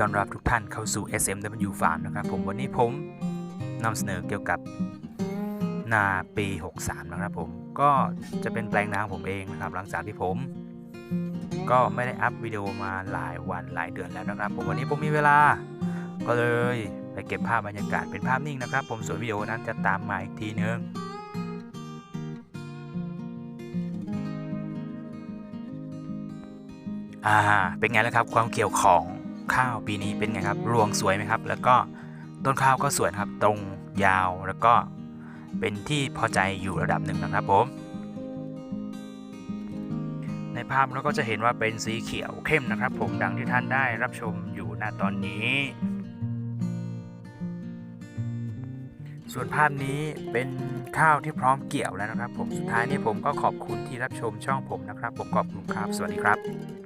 ตอนรับทุกท่านเข้าสู่ SMW Farm นะครับผมวันนี้ผมนำเสนอเกี่ยวกับนาปี 63 นะครับผมก็จะเป็นแปลงนาของผมเองนะครับ หลังจากที่ผม ก็ไม่ได้อัพวิดีโอมาหลายวันหลายเดือนแล้วนะครับ ผมวันนี้ผมมีเวลา ก็เลยไปเก็บภาพบรรยากาศเป็นภาพนิ่งนะครับ ผมส่วนวิดีโอนั้นจะตามมาอีกทีนึงอ่าเป็นไงแล้วครับความเขียวของ ข้าวปีนี้เป็นไงครับ รวงสวยไหมครับ แล้วก็ต้นข้าวก็สวยครับ ตรงยาวแล้วก็เป็นที่พอใจอยู่ระดับหนึ่งนะครับผม ในภาพเราก็จะเห็นว่าเป็นสีเขียวเข้มนะครับ ผมดังที่ท่านได้รับชมอยู่ณตอนนี้ ส่วนภาพนี้เป็นข้าวที่พร้อมเกี่ยวแล้วนะครับ ผมสุดท้ายนี้ผมก็ขอบคุณที่รับชมช่องผมนะครับ ผมขอบคุณครับ สวัสดีครับ